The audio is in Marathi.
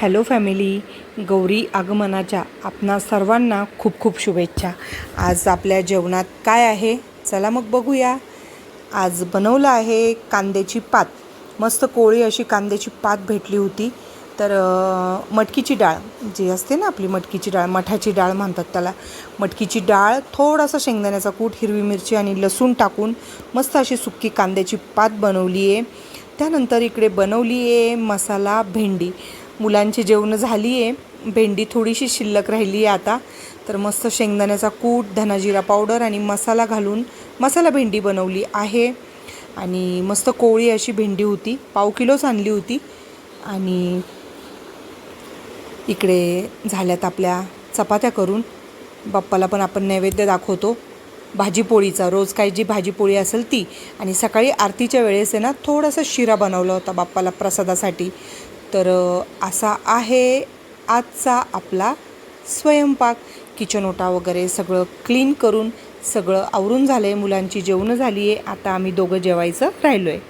हॅलो फॅमिली गौरी आगमनाच्या आपणा सर्वांना खूप खूप शुभेच्छा. आज आपल्या जेवणात काय आहे? चला मग बघूया. आज बनवलं आहे कांद्याची पात. मस्त कोळी अशी कांद्याची पात भेटली होती. तर मटकीची डाळ जी असते ना आपली मटकीची डाळ मठाची डाळ म्हणतात त्याला. मटकीची डाळ थोडासा शेंगदाण्याचा कूट हिरवी मिरची आणि लसूण टाकून मस्त अशी सुक्की कांद्याची पात बनवली आहे त्यानंतर इकडे बनवली आहे मसाला भेंडी. मुलांची जेवणं झाली आहे भेंडी थोडीशी शिल्लक राहिली आहे आता. तर मस्त शेंगदाण्याचा कूट धनाजिरा पावडर आणि मसाला घालून मसाला भेंडी बनवली आहे. आणि मस्त कोळी अशी भेंडी होती. पाव किलोच आणली होती. आणि इकडे झाल्यात आपल्या चपात्या करून. बाप्पाला पण आपण नैवेद्य दाखवतो. भाजीपोळीचा. रोज काही जी भाजीपोळी असेल ती. आणि सकाळी आरतीच्या वेळेस आहे ना थोडासा शिरा बनवला होता बाप्पाला प्रसादासाठी. तर असा आहे आजचा आपला स्वयंपाक. किचन ओटा वगैरे सगळं क्लीन करून सगळं आवरून झालं आहे मुलांची जेवणं झाली आहे आता आम्ही दोघं जेवायचं राहिलो आहे